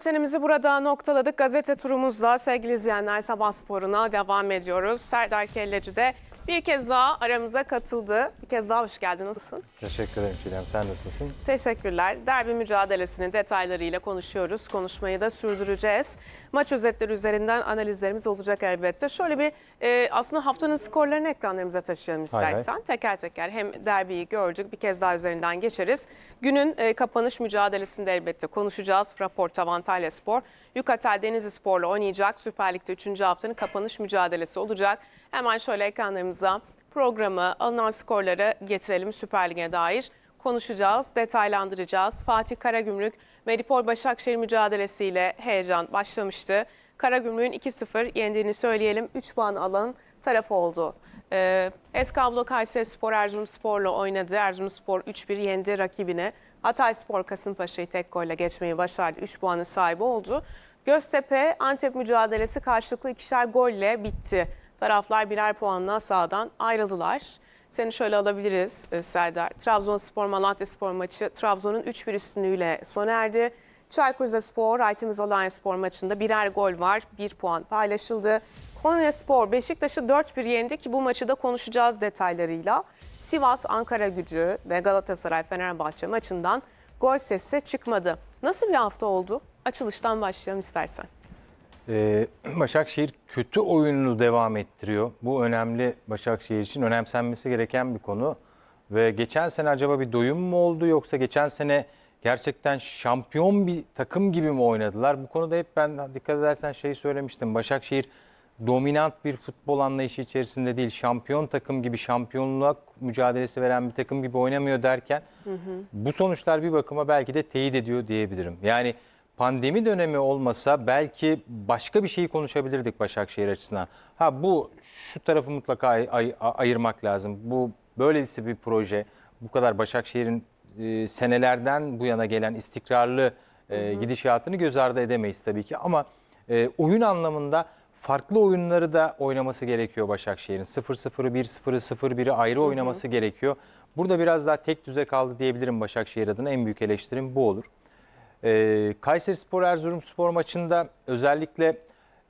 Senemizi burada noktaladık. Gazete turumuzla sevgili izleyenler sabah sporuna devam ediyoruz. Serdar Kelleci de bir kez daha aramıza katıldı. Bir kez daha hoş geldin. Nasılsın? Teşekkür ederim Çiğdem. Sen nasılsın? Teşekkürler. Derbi mücadelesinin detaylarıyla konuşuyoruz. Konuşmayı da sürdüreceğiz. Maç özetleri üzerinden analizlerimiz olacak elbette. Şöyle bir e, aslında haftanın skorlarını ekranlarımıza taşıyalım Hay hay. istersen. Teker teker hem derbiyi gördük bir kez daha üzerinden geçeriz. Günün e, kapanış mücadelesinde elbette konuşacağız. Raport Antalya Spor. Yukatel Denizli Spor'la oynayacak. Süper Lig'de 3. haftanın kapanış mücadelesi olacak. Hemen şöyle ekranlarımıza programı, alınan skorları getirelim Süper Lig'e dair konuşacağız, detaylandıracağız. Fatih Karagümrük, Medipol Başakşehir mücadelesiyle heyecan başlamıştı. Karagümrük'ün 2-0 yendiğini söyleyelim. 3 puan alan taraf oldu. Ee, Eskablo Kayseri Spor Erzurumspor'la oynadı. Erzurumspor 3-1 yendi rakibini. Hatay Spor Kasımpaşa'yı tek golle geçmeyi başardı. 3 puanın sahibi oldu. Göztepe Antep mücadelesi karşılıklı ikişer golle bitti. Taraflar birer puanla sahadan ayrıldılar. Seni şöyle alabiliriz e, Serdar. Trabzonspor Malatya Spor maçı Trabzon'un 3-1 üstünlüğüyle sona erdi. Çaykur Rizespor Aytemiz Alanya Spor maçında birer gol var. Bir puan paylaşıldı. Konya Spor Beşiktaş'ı 4-1 yendi ki bu maçı da konuşacağız detaylarıyla. Sivas Ankara Gücü ve Galatasaray Fenerbahçe maçından gol sesi çıkmadı. Nasıl bir hafta oldu? Açılıştan başlayalım istersen. Ee, Başakşehir kötü oyununu devam ettiriyor. Bu önemli Başakşehir için önemsenmesi gereken bir konu. Ve geçen sene acaba bir doyum mu oldu yoksa geçen sene gerçekten şampiyon bir takım gibi mi oynadılar? Bu konuda hep ben dikkat edersen şeyi söylemiştim. Başakşehir dominant bir futbol anlayışı içerisinde değil, şampiyon takım gibi şampiyonluğa mücadelesi veren bir takım gibi oynamıyor derken bu sonuçlar bir bakıma belki de teyit ediyor diyebilirim. Yani pandemi dönemi olmasa belki başka bir şeyi konuşabilirdik Başakşehir açısından. Ha bu şu tarafı mutlaka ay- ay- ayırmak lazım. Bu böylesi bir proje. Bu kadar Başakşehir'in e, senelerden bu yana gelen istikrarlı e, gidişatını göz ardı edemeyiz tabii ki. Ama e, oyun anlamında farklı oyunları da oynaması gerekiyor Başakşehir'in. 0-0'ı 1-0'ı 0-1'i ayrı oynaması gerekiyor. Burada biraz daha tek düze kaldı diyebilirim Başakşehir adına. En büyük eleştirim bu olur. Ee, Kayseri Spor Erzurum Spor maçında özellikle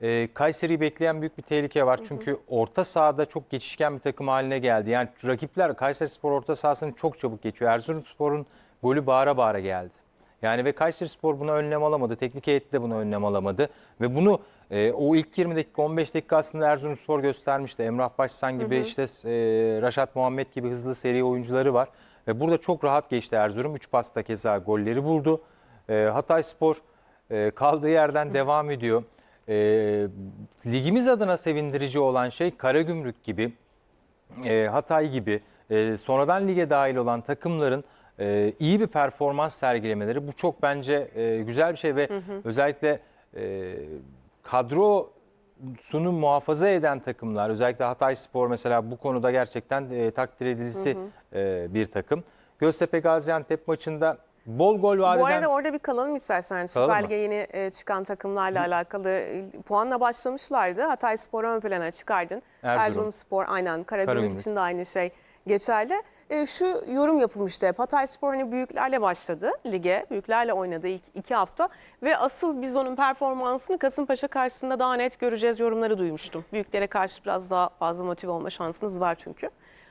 e, Kayseri'yi bekleyen büyük bir tehlike var. Çünkü orta sahada çok geçişken bir takım haline geldi. Yani rakipler Kayseri Spor orta sahasını çok çabuk geçiyor. Erzurum Spor'un golü bağıra bağıra geldi. Yani ve Kayseri Spor buna önlem alamadı. Teknik heyeti de buna önlem alamadı. Ve bunu e, o ilk 20 dakika 15 dakika aslında Erzurum Spor göstermişti. Emrah Başsan gibi işte e, Raşat Muhammed gibi hızlı seri oyuncuları var. Ve burada çok rahat geçti Erzurum. 3 pasta keza golleri buldu. E, Hatay Spor e, kaldığı yerden devam ediyor. E, ligimiz adına sevindirici olan şey Karagümrük gibi, e, Hatay gibi e, sonradan lige dahil olan takımların e, iyi bir performans sergilemeleri. Bu çok bence e, güzel bir şey ve özellikle e, kadrosunu muhafaza eden takımlar, özellikle Hatay Spor mesela bu konuda gerçekten e, takdir edilisi e, bir takım. Göztepe Gaziantep maçında bol gol vaat Bu arada orada bir kalalım istersen. Yani Kalalım Süper? Lig'e yeni e, çıkan takımlarla alakalı e, puanla başlamışlardı. Hatay Spor'u ön plana çıkardın. Erzurum. Erzurum Spor aynen. Karagümrük Karagümrük. için de aynı şey geçerli. E, şu yorum yapılmıştı hep. Hatay Spor hani büyüklerle başladı lige. Büyüklerle oynadı ilk iki hafta. Ve asıl biz onun performansını Kasımpaşa karşısında daha net göreceğiz yorumları duymuştum. Büyüklere karşı biraz daha fazla motive olma şansınız var çünkü.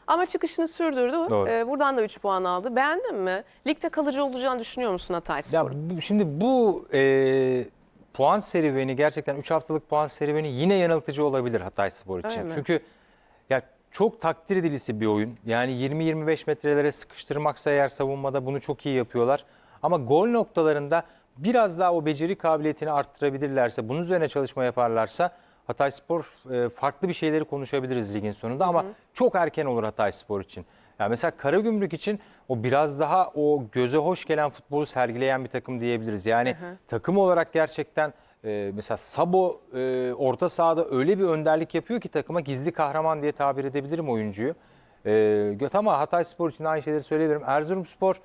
Ama çıkışını sürdürdü. Doğru. E, buradan da 3 puan aldı. Beğendin mi? Ligde kalıcı olacağını düşünüyor musun Hatay Spor'un? Ya bu, şimdi bu e, puan serüveni gerçekten 3 haftalık puan serüveni yine yanıltıcı olabilir Hatay Spor için. Öyle mi? Çünkü ya çok takdir edilisi bir oyun. Yani 20-25 metrelere sıkıştırmaksa eğer savunmada bunu çok iyi yapıyorlar. Ama gol noktalarında biraz daha o beceri kabiliyetini arttırabilirlerse, bunun üzerine çalışma yaparlarsa Hatay Spor e, farklı bir şeyleri konuşabiliriz ligin sonunda ama çok erken olur Hatay Spor için. Yani mesela Karagümrük için o biraz daha o göze hoş gelen futbolu sergileyen bir takım diyebiliriz. Yani takım olarak gerçekten e, mesela Sabo e, orta sahada öyle bir önderlik yapıyor ki takıma gizli kahraman diye tabir edebilirim oyuncuyu. E, ama Hatay Spor için de aynı şeyleri söyleyebilirim. Erzurumspor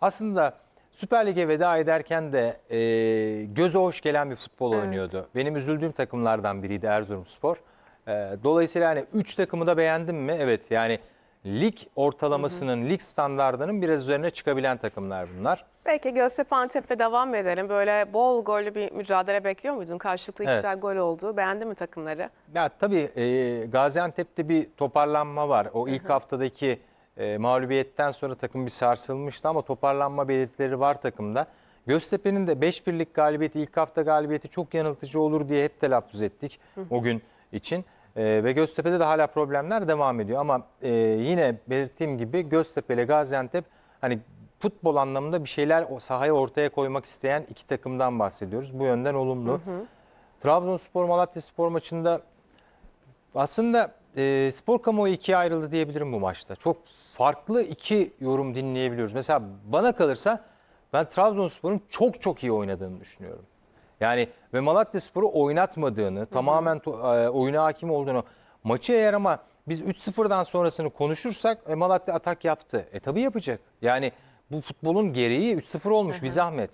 aslında Süper Lig'e veda ederken de e, göze hoş gelen bir futbol Evet. oynuyordu. Benim üzüldüğüm takımlardan biriydi Erzurumspor. E, dolayısıyla hani 3 takımı da beğendim mi? Evet yani lig ortalamasının, lig standartının biraz üzerine çıkabilen takımlar bunlar. Peki Göztepe Antep'le devam edelim. Böyle bol gollü bir mücadele bekliyor muydun? Karşılıklı Evet. ikişer gol oldu. Beğendin mi takımları? Ya tabii e, Gaziantep'te bir toparlanma var. O ilk haftadaki e, mağlubiyetten sonra takım bir sarsılmıştı ama toparlanma belirtileri var takımda. Göztepe'nin de 5-1'lik galibiyeti, ilk hafta galibiyeti çok yanıltıcı olur diye hep telaffuz ettik o gün için. E, ve Göztepe'de de hala problemler devam ediyor. Ama e, yine belirttiğim gibi Göztepe ile Gaziantep hani futbol anlamında bir şeyler sahaya ortaya koymak isteyen iki takımdan bahsediyoruz. Bu yönden olumlu. Trabzonspor Malatya Spor maçında aslında e, spor kamuoyu ikiye ayrıldı diyebilirim bu maçta. Çok farklı iki yorum dinleyebiliyoruz. Mesela bana kalırsa ben Trabzonspor'un çok çok iyi oynadığını düşünüyorum. Yani ve Malatya Spor'u oynatmadığını, tamamen to- e, oyuna hakim olduğunu, maçı eğer ama biz 3-0'dan sonrasını konuşursak e, Malatya atak yaptı. E tabii yapacak. Yani bu futbolun gereği 3-0 olmuş bir zahmet.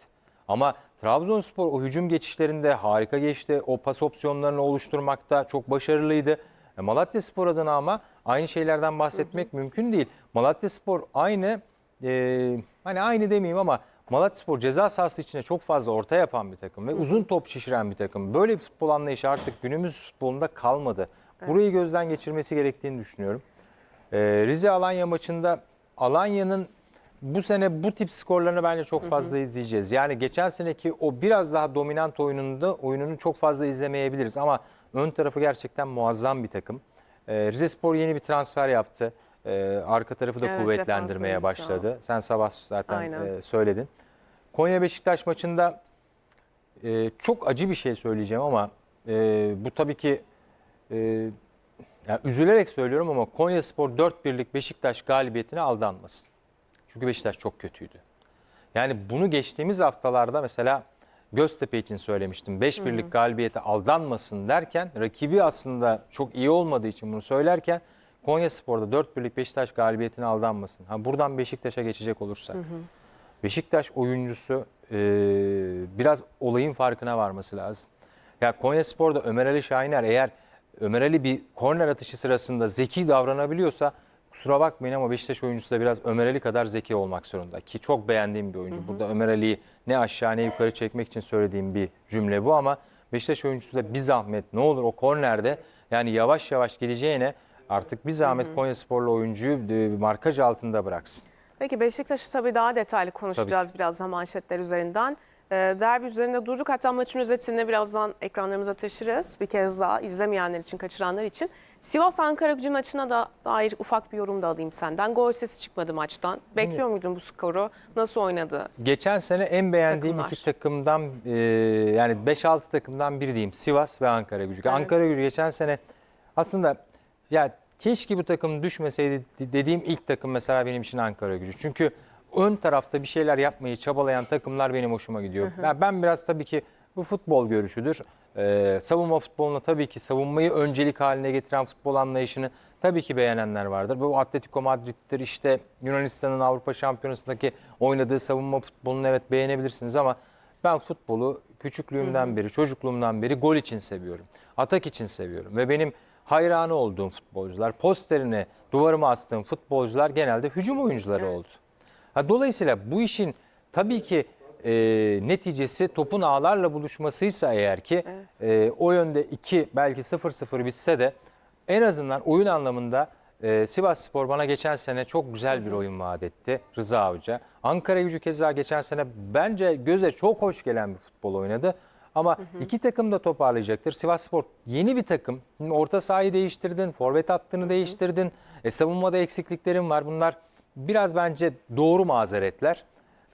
Ama Trabzonspor o hücum geçişlerinde harika geçti. O pas opsiyonlarını oluşturmakta çok başarılıydı. E, Malatya Spor adına ama aynı şeylerden bahsetmek mümkün değil. Malatya Spor aynı e, hani aynı demeyeyim ama Malatya Spor ceza sahası içine çok fazla orta yapan bir takım ve uzun top şişiren bir takım. Böyle bir futbol anlayışı artık günümüz futbolunda kalmadı. Burayı gözden geçirmesi gerektiğini düşünüyorum. Ee, Rize Alanya maçında Alanya'nın bu sene bu tip skorlarını bence çok fazla izleyeceğiz. Yani geçen seneki o biraz daha dominant oyununda oyununu çok fazla izlemeyebiliriz ama ön tarafı gerçekten muazzam bir takım. Ee, Rize Spor yeni bir transfer yaptı. Ee, arka tarafı da Evet, kuvvetlendirmeye defans oyuncusu başladı. Sen sabah zaten Aynen. e, söyledin. Konya Beşiktaş maçında e, çok acı bir şey söyleyeceğim ama e, bu tabii ki e, yani üzülerek söylüyorum ama Konya Spor 4-1'lik Beşiktaş galibiyetine aldanmasın. Çünkü Beşiktaş çok kötüydü. Yani bunu geçtiğimiz haftalarda mesela Göztepe için söylemiştim. 5-1'lik galibiyete aldanmasın derken rakibi aslında çok iyi olmadığı için bunu söylerken Konya Spor'da 4-1'lik Beşiktaş galibiyetine aldanmasın. Ha buradan Beşiktaş'a geçecek olursak. Beşiktaş oyuncusu e, biraz olayın farkına varması lazım. Ya Konya Spor'da Ömer Ali Şahiner eğer Ömer Ali bir korner atışı sırasında zeki davranabiliyorsa kusura bakmayın ama Beşiktaş oyuncusu da biraz Ömer Ali kadar zeki olmak zorunda. Ki çok beğendiğim bir oyuncu. Burada Ömer Ali'yi ne aşağı ne yukarı çekmek için söylediğim bir cümle bu ama Beşiktaş oyuncusu da bir zahmet ne olur o kornerde yani yavaş yavaş geleceğine artık bir zahmet Konya Sporlu oyuncuyu e, markaj altında bıraksın. Peki Beşiktaş'ı tabii daha detaylı konuşacağız birazdan manşetler üzerinden. Ee, derbi üzerinde durduk. Hatta maçın özetini birazdan ekranlarımıza taşırız. Bir kez daha izlemeyenler için, kaçıranlar için. Sivas Ankara gücü maçına da dair ufak bir yorum da alayım senden. Gol sesi çıkmadı maçtan. Bekliyor muydun bu skoru? Nasıl oynadı? Geçen sene en beğendiğim Takımlar. iki takımdan e, yani 5-6 takımdan biri diyeyim. Sivas ve Ankara gücü. Evet. Ankara gücü geçen sene aslında ya keşke bu takım düşmeseydi dediğim ilk takım mesela benim için Ankara gücü. Çünkü ön tarafta bir şeyler yapmayı çabalayan takımlar benim hoşuma gidiyor. Ya ben biraz tabii ki bu futbol görüşüdür. Ee, savunma futboluna tabii ki savunmayı öncelik haline getiren futbol anlayışını tabii ki beğenenler vardır. Bu Atletico Madrid'dir işte Yunanistan'ın Avrupa Şampiyonası'ndaki oynadığı savunma futbolunu evet beğenebilirsiniz ama ben futbolu küçüklüğümden beri, çocukluğumdan beri gol için seviyorum. Atak için seviyorum ve benim hayranı olduğum futbolcular, posterine, duvarıma astığım futbolcular genelde hücum oyuncuları oldu. Ha, dolayısıyla bu işin tabii ki e, neticesi topun ağlarla buluşmasıysa eğer ki e, o yönde 2 belki 0-0 bitse de en azından oyun anlamında e, Sivas Spor bana geçen sene çok güzel bir oyun vaat etti Rıza Avcı. Ankara gücü keza geçen sene bence göze çok hoş gelen bir futbol oynadı. Ama iki takım da toparlayacaktır. Sivas Spor yeni bir takım. Orta sahayı değiştirdin, forvet hattını değiştirdin. E, savunmada eksikliklerin var. Bunlar biraz bence doğru mazeretler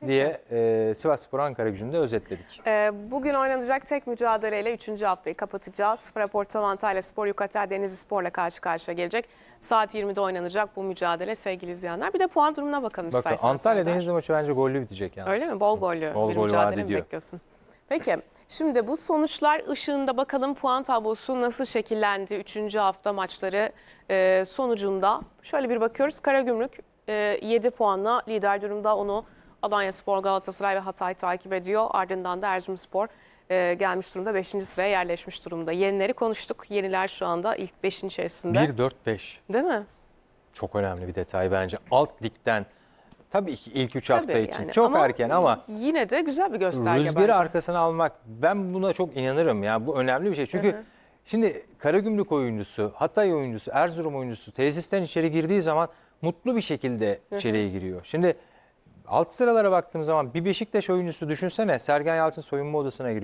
diye e, Sivas Spor Ankara gücünde özetledik. Ee, bugün oynanacak tek mücadeleyle 3. haftayı kapatacağız. Fraport Antalya Spor, Yukatel Denizli Spor'la karşı karşıya gelecek. Saat 20'de oynanacak bu mücadele sevgili izleyenler. Bir de puan durumuna bakalım Bakın istersen. Antalya. Denizli maçı bence gollü bitecek yani. Öyle mi? Bol gollü Bol bir gol mücadele bekliyorsun? Peki şimdi bu sonuçlar ışığında bakalım puan tablosu nasıl şekillendi 3. hafta maçları e, sonucunda. Şöyle bir bakıyoruz. Karagümrük e, ee, 7 puanla lider durumda onu Alanya Spor, Galatasaray ve Hatay takip ediyor. Ardından da Erzurumspor e, gelmiş durumda 5. sıraya yerleşmiş durumda. Yenileri konuştuk. Yeniler şu anda ilk 5'in içerisinde. 1-4-5. Değil mi? Çok önemli bir detay bence. Alt ligden tabii ki ilk 3 hafta yani. için çok ama erken ama yine de güzel bir gösterge rüzgarı bence. arkasına almak ben buna çok inanırım ya. Bu önemli bir şey. Çünkü hı hı. şimdi Karagümrük oyuncusu, Hatay oyuncusu, Erzurum oyuncusu tesisten içeri girdiği zaman mutlu bir şekilde içeriye giriyor. Şimdi alt sıralara baktığım zaman bir Beşiktaş oyuncusu düşünsene Sergen Yalçın soyunma odasına giriyor.